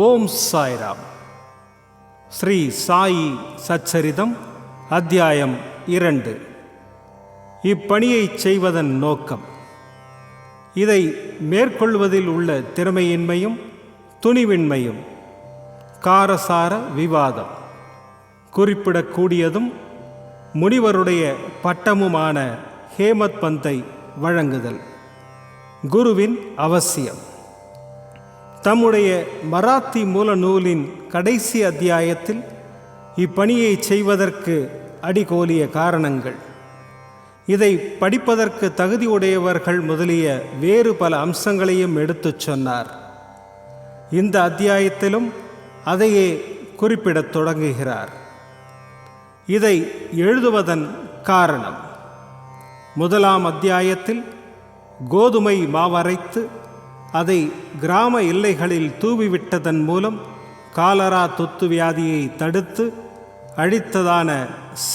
ஓம் சாய்ராம் ஸ்ரீ சாயி சச்சரிதம் அத்தியாயம் இரண்டு. இப்பணியை செய்வதன் நோக்கம். இதை மேற்கொள்வதில் உள்ள திறமையின்மையும் துணிவின்மையும் காரசார விவாதம். குறிப்பிடக்கூடியதும் முனிவருடைய பட்டமுமான ஹேமத் பந்தை வழங்குதல். குருவின் அவசியம். தம்முடைய மராத்தி மூல நூலின் கடைசி அத்தியாயத்தில் இப்பணியை செய்வதற்கு அடிகோலிய காரணங்கள். இதை படிப்பதற்கு தகுதியுடையவர்கள் முதலிய வேறு பல அம்சங்களையும் எடுத்துச் சொன்னார். இந்த அத்தியாயத்திலும் அதையே குறிப்பிடத் தொடங்குகிறார். இதை எழுதுவதன் காரணம் முதலாம் அத்தியாயத்தில் கோதுமை மாவரைத்து அதை கிராம எல்லைகளில் தூவிவிட்டதன் மூலம் காலரா தொத்து வியாதியை தடுத்து அழித்ததான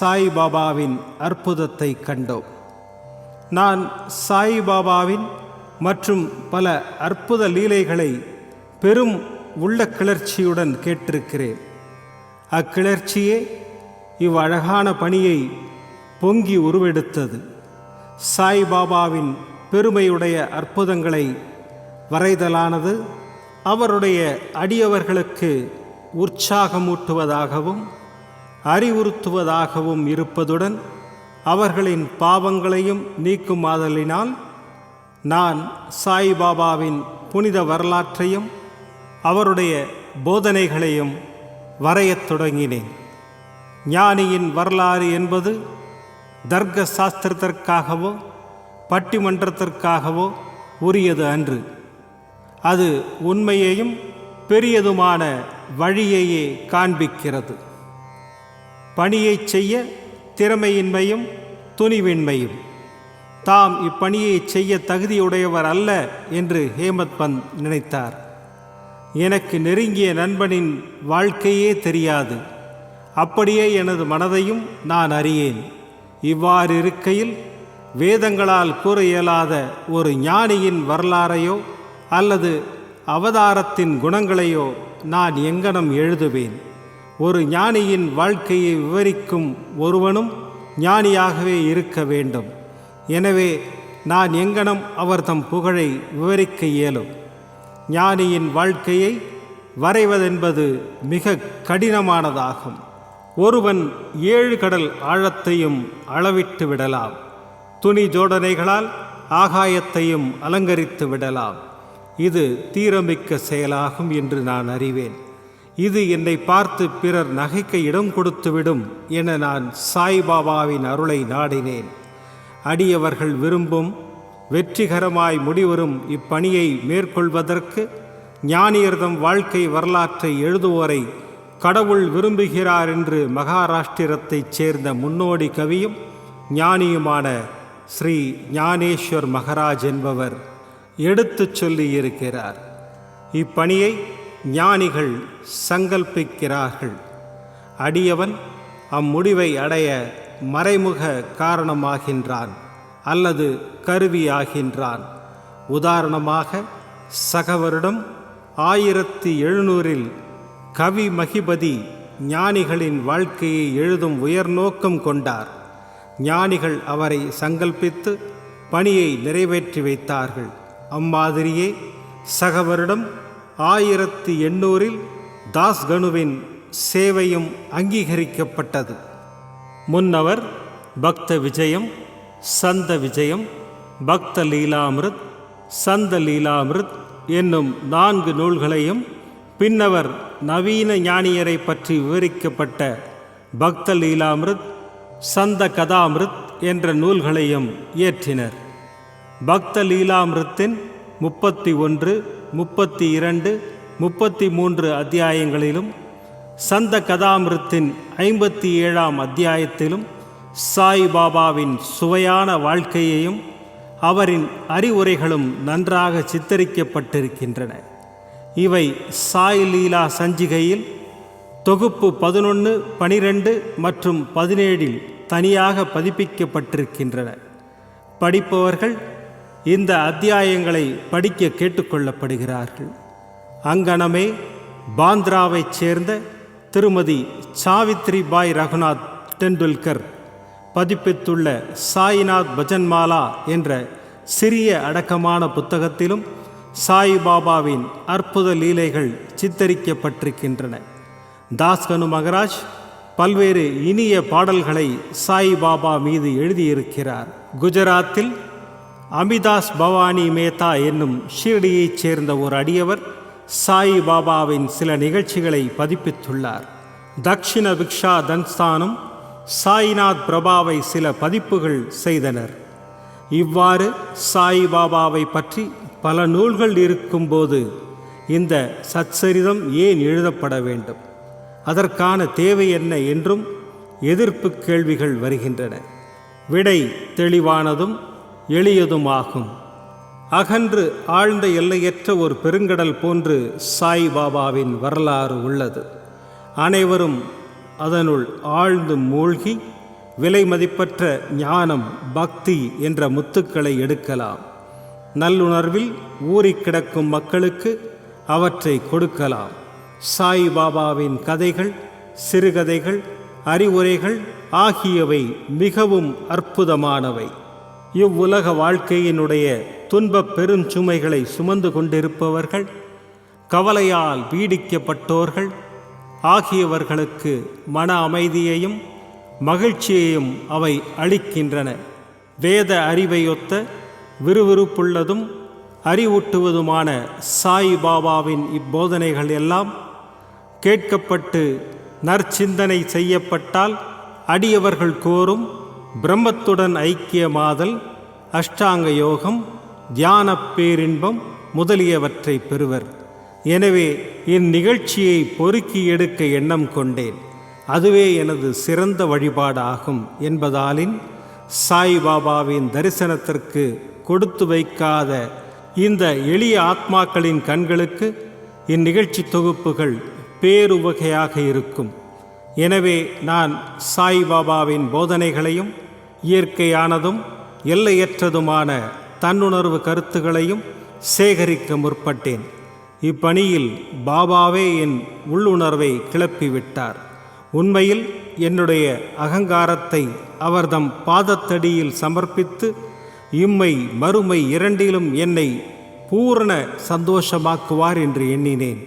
சாய்பாபாவின் அற்புதத்தை கண்டோம். நான் சாய்பாபாவின் மற்றும் பல அற்புத லீலைகளை பெரும் உள்ள கிளர்ச்சியுடன் கேட்டிருக்கிறேன். அக்கிளர்ச்சியே இவ்வழகான பணியை பொங்கி உருவெடுத்தது. சாய்பாபாவின் பெருமையுடைய அற்புதங்களை வரைதலானது அவருடைய அடியவர்களுக்கு உற்சாகமூட்டுவதாகவும் அறிவுறுத்துவதாகவும் இருப்பதுடன் அவர்களின் பாவங்களையும் நீக்குமாதலினால் நான் சாய்பாபாவின் புனித வரலாற்றையும் அவருடைய போதனைகளையும் வரையத் தொடங்கினேன். ஞானியின் வரலாறு என்பது தர்க்க சாஸ்திரத்திற்காகவோ பட்டிமன்றத்திற்காகவோ உரியது அன்று. அது உண்மையையும் பெரியதுமான வழியையே காண்பிக்கிறது. பணியைச் செய்ய திறமையின்மையும் துணிவின்மையும். தாம் இப்பணியை செய்ய தகுதியுடையவர் அல்ல என்று ஹேமத் பந்த் நினைத்தார். எனக்கு நெருங்கிய நண்பனின் வாழ்க்கையே தெரியாது. அப்படியே எனது மனதையும் நான் அறியேன். இவ்வாறு இருக்கையில் வேதங்களால் கூற இயலாத ஒரு ஞானியின் வரலாறையோ அல்லது அவதாரத்தின் குணங்களையோ நான் எங்கனம் எழுதுவேன். ஒரு ஞானியின் வாழ்க்கையை விவரிக்கும் ஒருவனும் ஞானியாகவே இருக்க வேண்டும். எனவே நான் எங்கனம் அவர் தம் புகழை விவரிக்க இயலும். ஞானியின் வாழ்க்கையை வரைவதென்பது மிக கடினமானதாகும். ஒருவன் ஏழு கடல் ஆழத்தையும் அளவிட்டு விடலாம். துணி ஜோடனைகளால் ஆகாயத்தையும் அலங்கரித்து விடலாம். இது தீரமிக்க செயலாகும் என்று நான் அறிவேன். இது என்னை பார்த்து பிறர் நகைக்க இடம் கொடுத்துவிடும் என நான் சாய்பாபாவின் அருளை நாடினேன். அடியவர்கள் விரும்பும் வெற்றிகரமாய் முடிவரும் இப்பணியை மேற்கொள்வதற்கு ஞானியர்தம் வாழ்க்கை வரலாற்றை எழுதுவோரை கடவுள் விரும்புகிறார் என்று மகாராஷ்டிரத்தைச் சேர்ந்த முன்னோடி கவியும் ஞானியுமான ஸ்ரீ ஞானேஸ்வர் மகராஜ் என்பவர். எடுத்துச் சொல்லியிருக்கிறார் இப்பணியை ஞானிகள் சங்கல்பிக்கிறார்கள். அடியவன் அம்முடிவை அடைய மறைமுக காரணமாகின்றான் அல்லது கருவியாகின்றான். உதாரணமாக சகவரிடம் ஆயிரத்தி எழுநூறில் கவி மகிபதி ஞானிகளின் வாழ்க்கையை எழுதும் உயர்நோக்கம் கொண்டார். ஞானிகள் அவரை சங்கல்பித்து பணியை நிறைவேற்றி வைத்தார்கள். அம்மாதிரியே சகவரிடம் ஆயிரத்தி எண்ணூறில் தாஸ்கனுவின் சேவையும் அங்கீகரிக்கப்பட்டது. முன்னவர் பக்த விஜயம் சந்த விஜயம் பக்த லீலாமிருத் சந்த லீலாமிருத் என்னும் நான்கு நூல்களையும் பின்னவர் நவீன ஞானியரை பற்றி விவரிக்கப்பட்ட பக்த லீலாமிருத் சந்த கதாமிருத் என்ற நூல்களையும் இயற்றினர். பக்த லீலாமிருத்தின் முப்பத்தி ஒன்று முப்பத்தி இரண்டு முப்பத்தி மூன்று அத்தியாயங்களிலும் சந்த கதாமிருத்தின் ஐம்பத்தி ஏழாம் அத்தியாயத்திலும் சாய் பாபாவின் சுவையான வாழ்க்கையையும் அவரின் அறிவுரைகளும் நன்றாக சித்தரிக்கப்பட்டிருக்கின்றன. இவை சாய் லீலா சஞ்சிகையில் தொகுப்பு பதினொன்று பனிரெண்டு மற்றும் பதினேழில் தனியாக பதிப்பிக்கப்பட்டிருக்கின்றன. படிப்பவர்கள் இந்த அத்தியாயங்களை படிக்க கேட்டுக்கொள்ளப்படுகிறார்கள். அங்கனமே பாந்திராவைச் சேர்ந்த திருமதி சாவித்ரி பாய் ரகுநாத் டெண்டுல்கர் பதிப்பித்துள்ள சாய்நாத் பஜன்மாலா என்ற சிறிய அடக்கமான புத்தகத்திலும் சாய்பாபாவின் அற்புத லீலைகள் சித்தரிக்கப்பட்டிருக்கின்றன. தாஸ்கனு மகராஜ் பல்வேறு இனிய பாடல்களை சாய்பாபா மீது எழுதியிருக்கிறார். குஜராத்தில் அமிதாஸ் பவானி மேத்தா என்னும் ஷீரடியைச் சேர்ந்த ஒரு அடியவர் சாய் பாபாவின் சில நிகழ்ச்சிகளை பதிப்பித்துள்ளார். தக்ஷிண பிக்ஷா தன்ஸ்தானும் சாய்நாத் பிரபாவை சில பதிப்புகள் செய்தனர். இவ்வாறு சாய் பாபாவை பற்றி பல நூல்கள் இருக்கும்போது இந்த சச்சரிதம் ஏன் எழுதப்பட வேண்டும்? அதற்கான தேவை என்ன என்றும் எதிர்ப்பு கேள்விகள் வருகின்றன. விடை தெளிவானதும் எளியதுமாகும். அகன்று ஆழ்ந்த எல்லையற்ற ஒரு பெருங்கடல் போன்று சாய் பாபாவின் வரலாறு உள்ளது. அனைவரும் அதனுள் ஆழ்ந்து மூழ்கி விலை மதிப்பற்ற ஞானம் பக்தி என்ற முத்துக்களை எடுக்கலாம். நல்லுணர்வில் ஊறிக் கிடக்கும் மக்களுக்கு அவற்றை கொடுக்கலாம். சாய் பாபாவின் கதைகள் சிறுகதைகள் அறிவுரைகள் ஆகியவை மிகவும் அற்புதமானவை. இவ்வுலக வாழ்க்கையினுடைய துன்பப் பெருஞ்சுமைகளை சுமந்து கொண்டிருப்பவர்கள் கவலையால் பீடிக்கப்பட்டோர்கள் ஆகியவர்களுக்கு மன அமைதியையும் மகிழ்ச்சியையும் அவை அளிக்கின்றன. வேத அறிவையொத்த விறுவிறுப்புள்ளதும் அறிவூட்டுவதுமான சாய் பாபாவின் இப்போதனைகள் எல்லாம் கேட்கப்பட்டு நற்சிந்தனை செய்யப்பட்டால் அடியவர்கள் கோரும் பிரம்மத்துடன் ஐக்கியமாதல் அஷ்டாங்க யோகம் தியான பேரின்பம் முதலியவற்றை பெறுவர். எனவே இந்நிகழ்ச்சியை பொறுக்கி எடுக்க எண்ணம் கொண்டேன். அதுவே எனது சிறந்த வழிபாடாகும் என்பதாலின் சாய் பாபாவின் தரிசனத்திற்கு கொடுத்து வைக்காத இந்த எளிய ஆத்மாக்களின் கண்களுக்கு இந்நிகழ்ச்சி தொகுப்புகள் பேருவகையாக இருக்கும். எனவே நான் சாய் பாபாவின் போதனைகளையும் இயற்கையானதும் எல்லையற்றதுமான தன்னுணர்வு கருத்துகளையும் சேகரிக்க முற்பட்டேன். இப்பணியில் பாபாவே என் உள்ளுணர்வை கிளப்பிவிட்டார். உண்மையில் என்னுடைய அகங்காரத்தை அவர்தம் பாதத்தடியில் சமர்ப்பித்து இம்மை மறுமை இரண்டிலும் என்னை பூரண சந்தோஷமாக்குவார் என்று எண்ணினேன்.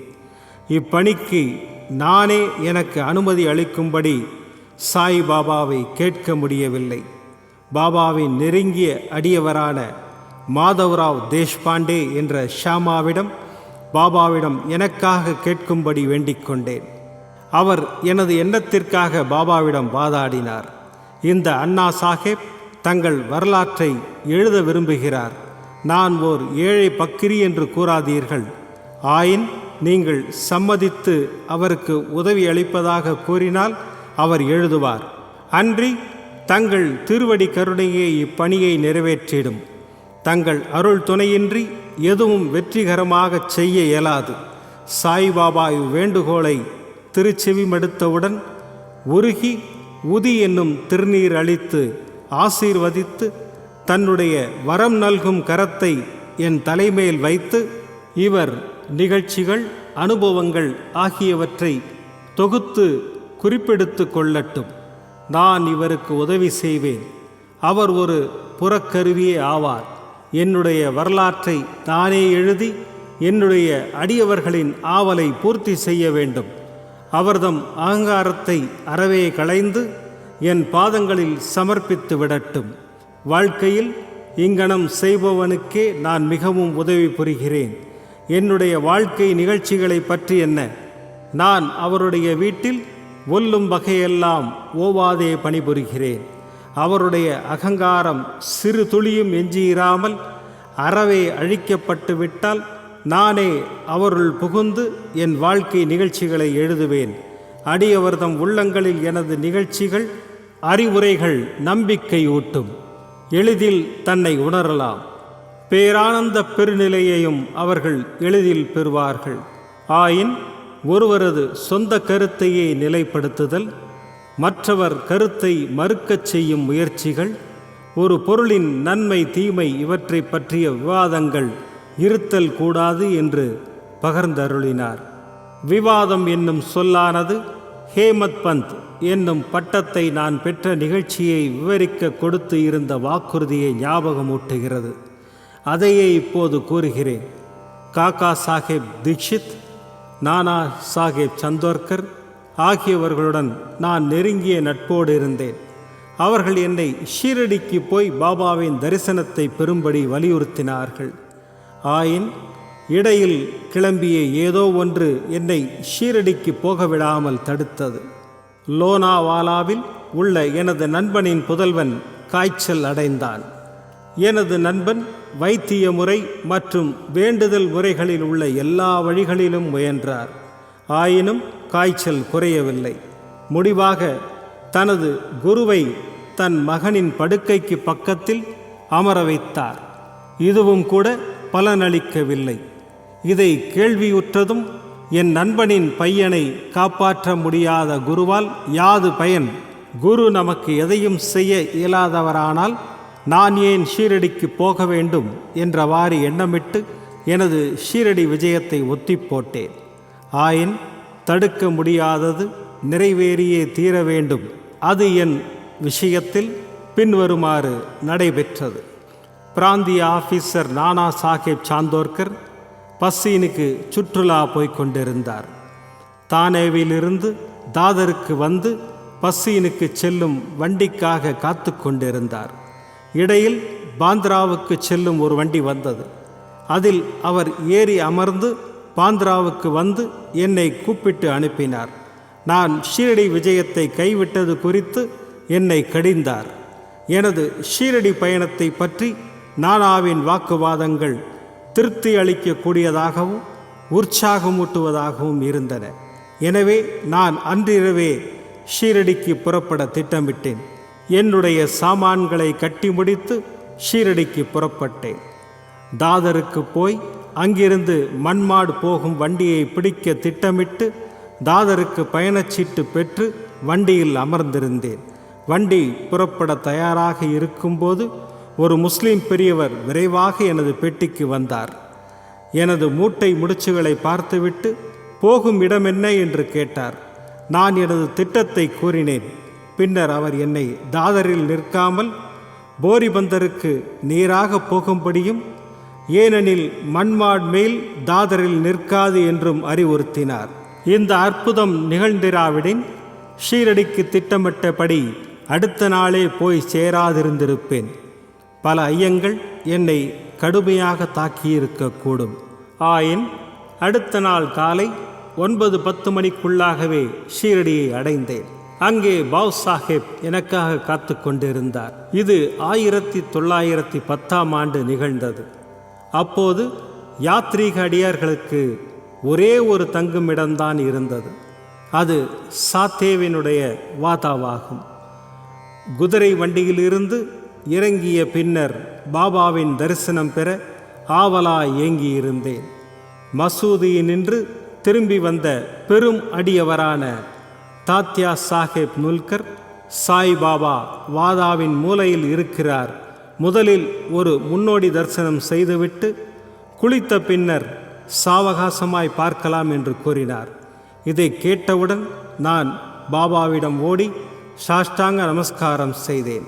இப்பணிக்கு நானே எனக்கு அனுமதி அளிக்கும்படி சாய் பாபாவை கேட்க முடியவில்லை. பாபாவின் நெருங்கிய அடியவரான மாதவராவ் தேஷ்பாண்டே என்ற ஷாமாவிடம் பாபாவிடம் எனக்காக கேட்கும்படி வேண்டிக் கொண்டேன். அவர் எனது எண்ணத்திற்காக பாபாவிடம் வாதாடினார். இந்த அண்ணா சாஹேப் தங்கள் வரலாற்றை எழுத விரும்புகிறார். நான் ஓர் ஏழை பக்கிரி என்று கூறாதீர்கள். ஆயின் நீங்கள் சம்மதித்து அவருக்கு உதவி அளிப்பதாக கூறினால் அவர் எழுதுவார். அன்றி தங்கள் திருவடி கருணையே இப்பணியை நிறைவேற்றிடும். தங்கள் அருள் துணையின்றி எதுவும் வெற்றிகரமாகச் செய்ய இயலாது. சாய்பாபா இவ்வேண்டுகோளை திருச்செவிமடுத்தவுடன் உருகி உதி என்னும் திருநீர் அளித்து ஆசீர்வதித்து தன்னுடைய வரம் நல்கும் கரத்தை என் தலைமேல் வைத்து இவர் நிகழ்ச்சிகள் அனுபவங்கள் ஆகியவற்றை தொகுத்து குறிப்பெடுத்து கொள்ளட்டும். நான் இவருக்கு உதவி செய்வேன். அவர் ஒரு புறக்கருவியே ஆவார். என்னுடைய வரலாற்றை தானே எழுதி என்னுடைய அடியவர்களின் ஆவலை பூர்த்தி செய்ய வேண்டும். அவர்தம் அகங்காரத்தை அறவே களைந்து என் பாதங்களில் சமர்ப்பித்து விடட்டும். வாழ்க்கையில் இங்கனம் செய்பவனுக்கே நான் மிகவும் உதவி புரிகிறேன். என்னுடைய வாழ்க்கை நிகழ்ச்சிகளை பற்றி என்ன? நான் அவருடைய வீட்டில் ஒல்லும் வகையெல்லாம் ஓவாதே பணிபுரிகிறேன். அவருடைய அகங்காரம் சிறு துளியும் எஞ்சியிராமல் அறவே அழிக்கப்பட்டு விட்டால் நானே அவருள் புகுந்து என் வாழ்க்கை நிகழ்ச்சிகளை எழுதுவேன். அடியவர்தம் உள்ளங்களில் எனது நிகழ்ச்சிகள் அறிவுரைகள் நம்பிக்கை ஊட்டும். எளிதில் தன்னை உணரலாம். பேரானந்த பெருநிலையையும் அவர்கள் எளிதில் பெறுவார்கள். ஆயின் ஒருவரது சொந்த கருத்தையே நிலைப்படுத்துதல் மற்றவர் கருத்தை மறுக்கச் செய்யும் முயற்சிகள் ஒரு பொருளின் நன்மை தீமை இவற்றை பற்றிய விவாதங்கள் இருத்தல் கூடாது என்று பகர்ந்தருளினார். விவாதம் என்னும் சொல்லானது ஹேமத் பந்த் என்னும் பட்டத்தை நான் பெற்ற நிகழ்ச்சியை விவரிக்க கொடுத்து இருந்த வாக்குறுதியை ஞாபகமூட்டுகிறது. அதையே இப்போது கூறுகிறேன். காக்கா சாஹேப் தீக்ஷித் நானா சாஹேப் சந்தோர்கர். ஆகியவர்களுடன் நான் நெருங்கிய நட்போடு இருந்தேன். அவர்கள் என்னை ஷீரடிக்கு போய் பாபாவின் தரிசனத்தை பெறும்படி வலியுறுத்தினார்கள். ஆயின் இடையில் கிளம்பிய ஏதோ ஒன்று என்னை ஷீரடிக்கு போக விடாமல் தடுத்தது. லோனாவாலாவில் உள்ள எனது நண்பனின் புதல்வன் காய்ச்சல் அடைந்தான். எனது நண்பன் வைத்திய முறை மற்றும் வேண்டுதல் முறைகளில் உள்ள எல்லா வழிகளிலும் முயன்றார். ஆயினும் காய்ச்சல் குறையவில்லை. முடிவாக தனது குருவை தன் மகனின் படுக்கைக்கு பக்கத்தில் அமர வைத்தார். இதுவும் கூட பலனளிக்கவில்லை. இதை கேள்வியுற்றதும் என் நண்பனின் பையனை காப்பாற்ற முடியாத குருவால் யாது பயன் குரு நமக்கு எதையும் செய்ய இயலாதவரானால் நான் ஏன் ஷீரடிக்கு போக வேண்டும் என்றவாறு எண்ணமிட்டு எனது ஷீரடி விஜயத்தை ஒத்தி போட்டேன். ஆயின் தடுக்க முடியாதது நிறைவேறியே தீர வேண்டும். அது என் விஷயத்தில் பின்வருமாறு நடைபெற்றது. பிராந்திய ஆபீசர் நானா சாஹேப் சாந்தோர்கர் பஸ்ஸீனுக்கு சுற்றுலா போய்கொண்டிருந்தார் தானேவிலிருந்து தாதருக்கு வந்து பஸ்ஸீனுக்கு செல்லும் வண்டிக்காக காத்து கொண்டிருந்தார். இடையில் பாந்திராவுக்கு செல்லும் ஒரு வண்டி வந்தது. அதில் அவர் ஏறி அமர்ந்து பாந்திராவுக்கு வந்து என்னை கூப்பிட்டு அனுப்பினார். நான் ஷீரடி விஜயத்தை கைவிட்டது குறித்து என்னை கடிந்தார். எனது ஷீரடி பயணத்தை பற்றி நானாவின் வாக்குவாதங்கள் திருப்தி அளிக்கக்கூடியதாகவும் உற்சாகமூட்டுவதாகவும் இருந்தன. எனவே நான் அன்றிரவே ஷீரடிக்கு புறப்பட திட்டமிட்டேன். என்னுடைய சாமான்களை கட்டி முடித்து ஷீரடிக்கு புறப்பட்டேன். தாதருக்கு போய் அங்கிருந்து மண்மாடு போகும் வண்டியை பிடிக்க திட்டமிட்டு தாதருக்கு பயணச்சீட்டு பெற்று வண்டியில் அமர்ந்திருந்தேன். வண்டி புறப்பட தயாராக இருக்கும்போது ஒரு முஸ்லீம் பெரியவர் விரைவாக எனது பெட்டிக்கு வந்தார். எனது மூட்டை முடிச்சுகளை பார்த்துவிட்டு போகும் இடம் என்ன? என்று கேட்டார். நான் எனது திட்டத்தை கூறினேன். பின்னர் அவர் என்னை தாதரில் நிற்காமல் போரிபந்தருக்கு நேராக போகும்படியும் ஏனெனில் மண்மாட் மேல் தாதரில் நிற்காது என்றும் அறிவுறுத்தினார். இந்த அற்புதம் நிகழ்ந்திராவிடின் ஷீரடிக்கு திட்டமிட்டபடி அடுத்த நாளே போய் சேராதிருந்திருப்பேன். பல ஐயங்கள் என்னை கடுமையாக தாக்கியிருக்கக்கூடும் ஆயின் அடுத்த நாள் காலை ஒன்பது பத்து மணிக்குள்ளாகவே ஷீரடியை அடைந்தேன். அங்கே பாவ் சாஹேப் எனக்காக காத்து கொண்டிருந்தார் இது ஆயிரத்தி தொள்ளாயிரத்தி பத்தாம் ஆண்டு நிகழ்ந்தது. அப்போது யாத்ரீக அடியார்களுக்கு ஒரே ஒரு தங்குமிடம்தான் இருந்தது. அது சாத்தேவினுடைய வாதாவாகும். குதிரை வண்டியிலிருந்து இறங்கிய பின்னர் பாபாவின் தரிசனம் பெற ஆவலா ஏங்கியிருந்தேன். மசூதியினின்று திரும்பி வந்த பெரும் அடியவரான தாத்யா சாஹேப் நுல்கர் சாய் பாபா வாதாவின் மூலையில் இருக்கிறார். முதலில் ஒரு முன்னோடி தரிசனம் செய்துவிட்டு குளித்த பின்னர் சாவகாசமாய் பார்க்கலாம் என்று கூறினார். இதை கேட்டவுடன் நான் பாபாவிடம் ஓடி சாஷ்டாங்க நமஸ்காரம் செய்தேன்.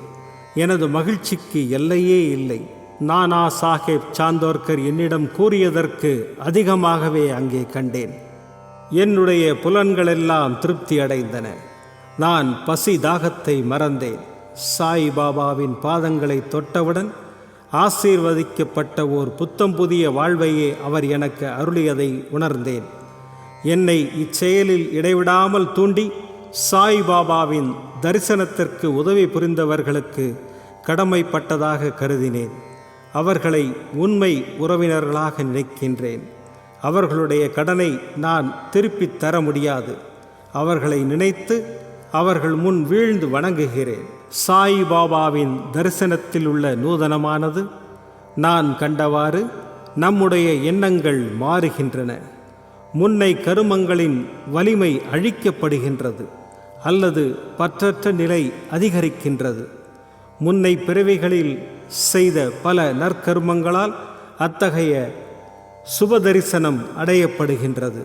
எனது மகிழ்ச்சிக்கு எல்லையே இல்லை. நானா சாஹேப் சாந்தோர்கர் என்னிடம் கூறியதற்கு அதிகமாகவே அங்கே கண்டேன். என்னுடைய புலன்களெல்லாம் திருப்தி அடைந்தன. நான் பசி தாகத்தை மறந்தேன். சாய் பாபாவின் பாதங்களை தொட்டவுடன் ஆசீர்வதிக்கப்பட்ட ஓர் புத்தம் புதிய வாழ்வையே அவர் எனக்கு அருளியதை உணர்ந்தேன். என்னை இச்செயலில் இடைவிடாமல் தூண்டி சாய் பாபாவின் தரிசனத்திற்கு உதவி புரிந்தவர்களுக்கு கடமைப்பட்டதாக கருதினேன். அவர்களை உண்மை உறவினர்களாக நினைக்கின்றேன். அவர்களுடைய கடனை நான் திருப்பித் தர முடியாது. அவர்களை நினைத்து அவர்கள் முன் வீழ்ந்து வணங்குகிறேன். சாய் பாபாவின் தரிசனத்தில் உள்ள நூதனமானது நான் கண்டவாறு நம்முடைய எண்ணங்கள் மாறுகின்றன. முன்னை கருமங்களின் வலிமை அழிக்கப்படுகின்றது அல்லது பற்றற்ற நிலை அதிகரிக்கின்றது. முன்னை பிறவிகளில் செய்த பல நற்கருமங்களால் அத்தகைய சுபதரிசனம் அடையப்படுகின்றது.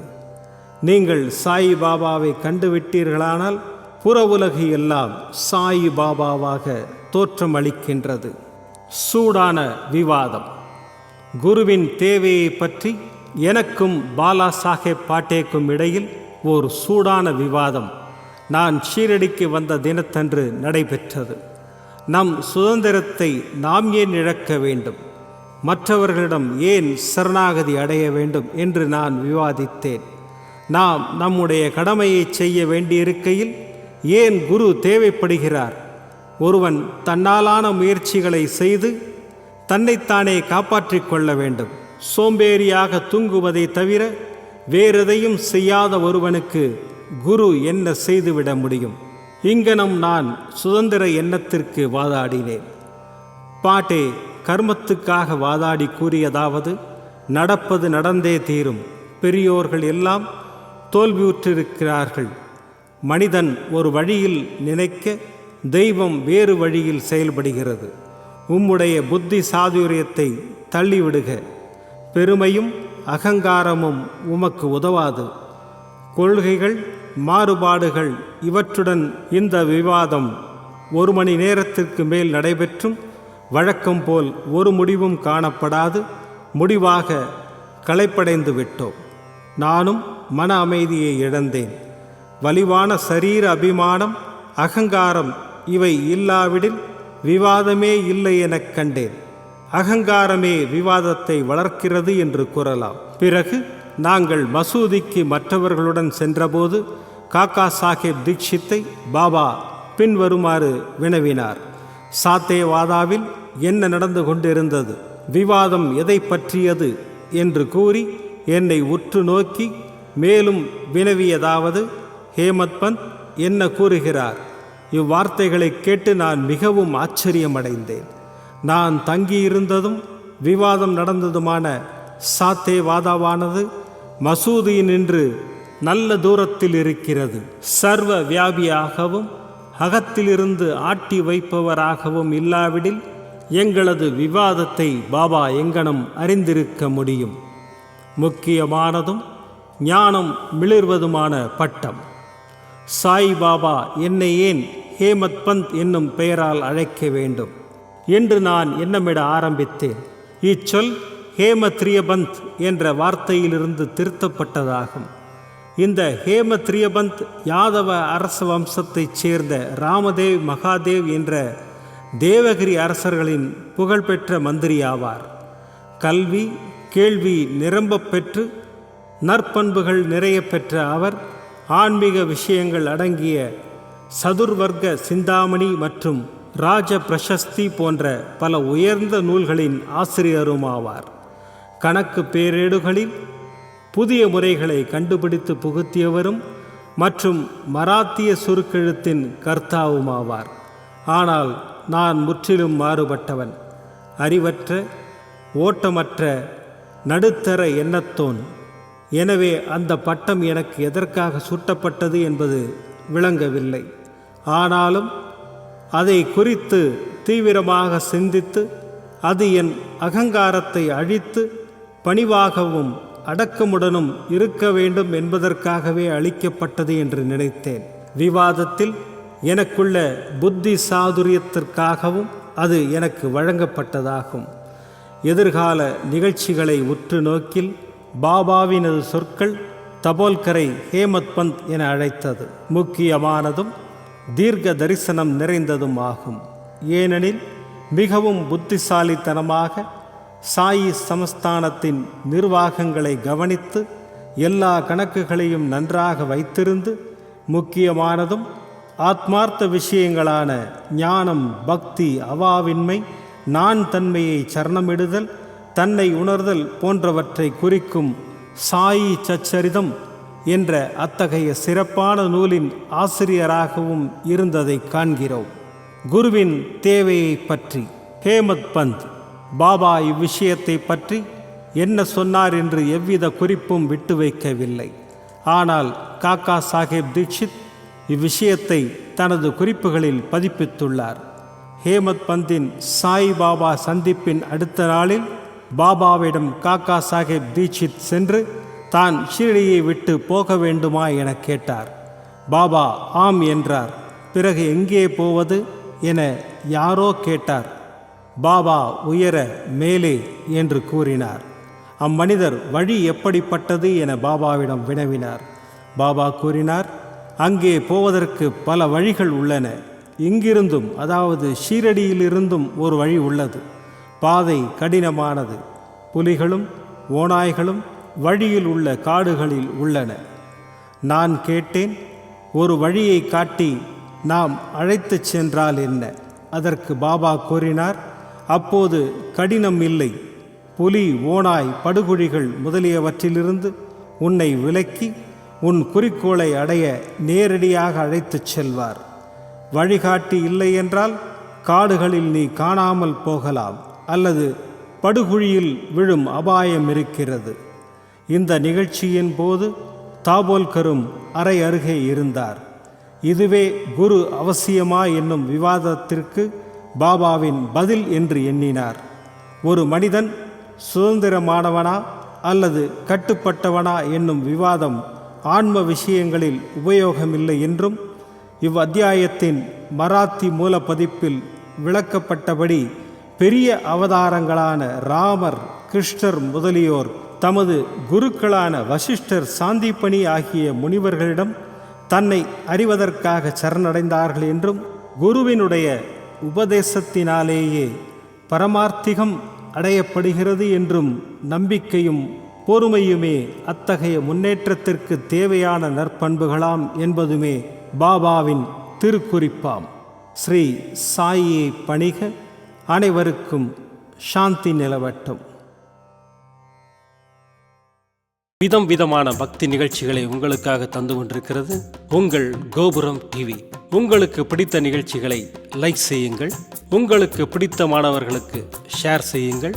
நீங்கள் சாய் பாபாவை கண்டுவிட்டீர்களானால் புற உலகு எல்லாம் சாய் பாபாவாக தோற்றமளிக்கின்றது. சூடான விவாதம். குருவின் தேவையை பற்றி எனக்கும் பாலா சாஹேப் பாட்டேக்கும் இடையில் ஒரு சூடான விவாதம் நான் ஷீரடிக்கு வந்த தினத்தன்று நடைபெற்றது. நம் சுதந்திரத்தை நாம் ஏன் இழக்க வேண்டும்? மற்றவர்களிடம் ஏன் சரணாகதி அடைய வேண்டும் என்று நான் விவாதித்தேன். நாம் நம்முடைய கடமையை செய்ய வேண்டியிருக்கையில் ஏன் குரு தேவைப்படுகிறார்? ஒருவன் தன்னாலான முயற்சிகளை செய்து தன்னைத்தானே காப்பாற்றிக் கொள்ள வேண்டும். சோம்பேறியாக தூங்குவதை தவிர வேறெதையும் செய்யாத ஒருவனுக்கு குரு என்ன செய்துவிட முடியும்? இங்கனம் நான் சுதந்திர எண்ணத்திற்கு வாதாடினேன். பாட்டே கர்மத்துக்காக வாதாடி கூறியதாவது நடப்பது நடந்தே தீரும். பெரியோர்கள் எல்லாம் தோல்வியுற்றிருக்கிறார்கள். மனிதன் ஒரு வழியில் நினைக்க தெய்வம் வேறு வழியில் செயல்படுகிறது. உம்முடைய புத்தி சாதுரியத்தை தள்ளிவிடுக. பெருமையும் அகங்காரமும் உமக்கு உதவாது. கொள்கைகள் மாறுபாடுகள் இவற்றுடன் இந்த விவாதம் ஒரு மணி நேரத்திற்கு மேல் நடைபெற்றும். வழக்கம் போல் ஒரு முடிவும் காணப்படாது முடிவாக களைப்படைந்து விட்டோம். நானும் மன அமைதியை இழந்தேன். வலிவான சரீர அபிமானம் அகங்காரம் இவை இல்லாவிடில் விவாதமே இல்லை எனக் கண்டேன். அகங்காரமே விவாதத்தை வளர்க்கிறது என்று கூறலாம். பிறகு நாங்கள் மசூதிக்கு மற்றவர்களுடன் சென்றபோது காக்கா சாஹேப் தீட்சித்தை பாபா பின்வருமாறு வினவினார். சாத்தேவாதாவில் என்ன நடந்து கொண்டிருந்தது? விவாதம் எதை பற்றியது என்று கூறி என்னை உற்று நோக்கி மேலும் வினவியதாவது? ஹேமத் பந்த் என்ன கூறுகிறார்? இவ்வார்த்தைகளை கேட்டு நான் மிகவும் ஆச்சரியமடைந்தேன். நான் தங்கியிருந்ததும் விவாதம் நடந்ததுமான சாத்தே சாத்தேவாதாவானது மசூதியினின்று நல்ல தூரத்தில் இருக்கிறது. சர்வ வியாபியாகவும் அகத்திலிருந்து ஆட்டி வைப்பவராகவும் இல்லாவிடில் எங்களது விவாதத்தை பாபா எங்கனம் அறிந்திருக்க முடியும். முக்கியமானதும் ஞானம் மிளிர்வதுமான பட்டம். சாய் பாபா என்னை ஏன் ஹேமத் பந்த் என்னும் பெயரால் அழைக்க வேண்டும்? என்று நான் எண்ணமிட ஆரம்பித்தேன். இச்சொல் ஹேமத்ரியபந்த் என்ற வார்த்தையிலிருந்து திருத்தப்பட்டதாகும். இந்த ஹேமத்ரியபந்த் யாதவ அரச வம்சத்தைச் சேர்ந்த ராமதேவ் மகாதேவ் என்ற தேவகிரி அரசர்களின் புகழ்பெற்ற மந்திரி ஆவார் கல்வி கேள்வி நிரம்ப பெற்று நற்பண்புகள் நிறைய பெற்ற அவர் ஆன்மீக விஷயங்கள் அடங்கிய சதுர்வர்க்க சிந்தாமணி மற்றும் ராஜ பிரசஸ்தி போன்ற பல உயர்ந்த நூல்களின் ஆசிரியருமாவார். கணக்கு பேரேடுகளில் புதிய முறைகளை கண்டுபிடித்து புகுத்தியவரும் மற்றும் மராத்திய சுருக்கெழுத்தின் கர்த்தாவுமாவார். ஆனால் நான் முற்றிலும் மாறுபட்டவன். அறிவற்ற ஓட்டமற்ற நடுத்தர எண்ணத்தோன். எனவே அந்த பட்டம் எனக்கு எதற்காக சூட்டப்பட்டது என்பது விளங்கவில்லை. ஆனாலும் அதை குறித்து தீவிரமாக சிந்தித்து அது என் அகங்காரத்தை அழித்து பணிவாகவும் அடக்கமுடனும் இருக்க வேண்டும் என்பதற்காகவே அளிக்கப்பட்டது என்று நினைத்தேன். விவாதத்தில் எனக்குள்ள புத்தி சாதுரியத்திற்காகவும் அது எனக்கு வழங்கப்பட்டதாகும். எதிர்கால நிகழ்ச்சிகளை உற்று நோக்கில் பாபாவினது சொற்கள் தபோல்கரை ஹேமத் பந்த் என அழைத்தது. முக்கியமானதும் தீர்க்க தரிசனம் நிறைந்ததும் ஆகும். ஏனெனில் மிகவும் புத்திசாலித்தனமாக சாயி சமஸ்தானத்தின் நிர்வாகங்களை கவனித்து எல்லா கணக்குகளையும் நன்றாக வைத்திருந்து முக்கியமானதும் ஆத்மார்த்த விஷயங்களான ஞானம் பக்தி அவாவின்மை நான் தன்மையை சரணமிடுதல் தன்னை உணர்தல் போன்றவற்றை குறிக்கும் சாயி சச்சரிதம் என்ற அத்தகைய சிறப்பான நூலின் ஆசிரியராகவும் இருந்ததை காண்கிறோம். குருவின் தேவையை பற்றி ஹேமத் பந்த் பாபா இவ்விஷயத்தை பற்றி என்ன சொன்னார் என்று எவ்வித குறிப்பும் விட்டு வைக்கவில்லை. ஆனால் காக்கா சாஹேப் தீட்சித் இவ்விஷயத்தை தனது குறிப்புகளில் பதிப்பித்துள்ளார். ஹேமத் பந்தின் சாய் பாபா சந்திப்பின் அடுத்த நாளில் பாபாவிடம் காக்கா சாஹேப் தீட்சித் சென்று தான் ஷீரடியை விட்டு போக வேண்டுமா என கேட்டார். பாபா ஆம் என்றார். பிறகு எங்கே போவது? என யாரோ கேட்டார். பாபா உயர மேலே என்று கூறினார். அம்மனிதர் வழி எப்படிப்பட்டது? என பாபாவிடம் வினவினார். பாபா கூறினார் அங்கே போவதற்கு பல வழிகள் உள்ளன. இங்கிருந்தும் அதாவது ஷீரடியிலிருந்தும் ஒரு வழி உள்ளது. பாதை கடினமானது. புலிகளும் ஓநாய்களும் வழியில் உள்ள காடுகளில் உள்ளன. நான் கேட்டேன் ஒரு வழியை காட்டி நாம் அழைத்துச் சென்றால் என்ன? அதற்கு பாபா கூறினார் அப்போது கடினம் இல்லை. புலி ஓனாய் படுகுழிகள் முதலியவற்றிலிருந்து உன்னை விலக்கி உன் குறிக்கோளை அடைய நேரடியாக அழைத்துச் செல்வார். வழிகாட்டி இல்லை என்றால் காடுகளில் நீ காணாமல் போகலாம் அல்லது படுகுழியில் விழும் அபாயம் இருக்கிறது. இந்த நிகழ்ச்சியின் போது தாபோல்கரும் அறை அருகே இருந்தார். இதுவே குரு அவசியமா என்னும் விவாதத்திற்கு பாபாவின் பதில் என்று எண்ணினார். ஒரு மனிதன் சுதந்திரமானவனா அல்லது கட்டுப்பட்டவனா என்னும் விவாதம் ஆன்ம விஷயங்களில் உபயோகமில்லை என்றும் இவ்வத்தியாயத்தின் மராத்தி மூலப்பதிப்பில் விளக்கப்பட்டபடி பெரிய அவதாரங்களான ராமர் கிருஷ்ணர் முதலியோர் தமது குருக்களான வசிஷ்டர் சாந்திப்பணி ஆகிய முனிவர்களிடம் தன்னை அறிவதற்காக சரணடைந்தார்கள் என்றும் குருவினுடைய உபதேசத்தினாலேயே பரமார்த்திகம் அடையப்படுகிறது என்றும் நம்பிக்கையும் பொறுமையுமே அத்தகைய முன்னேற்றத்திற்கு தேவையான நற்பண்புகளாம் என்பதுமே பாபாவின் திருக்குறிப்பாம். ஸ்ரீ சாயியை பணிக அனைவருக்கும் சாந்தி நிலவட்டும். விதம் விதமான பக்தி நிகழ்ச்சிகளை உங்களுக்காக தந்து கொண்டிருக்கிறது உங்கள் கோபுரம் டிவி. உங்களுக்கு பிடித்த நிகழ்ச்சிகளை லைக் செய்யுங்கள். உங்களுக்கு பிடித்த மாணவர்களுக்கு ஷேர் செய்யுங்கள்.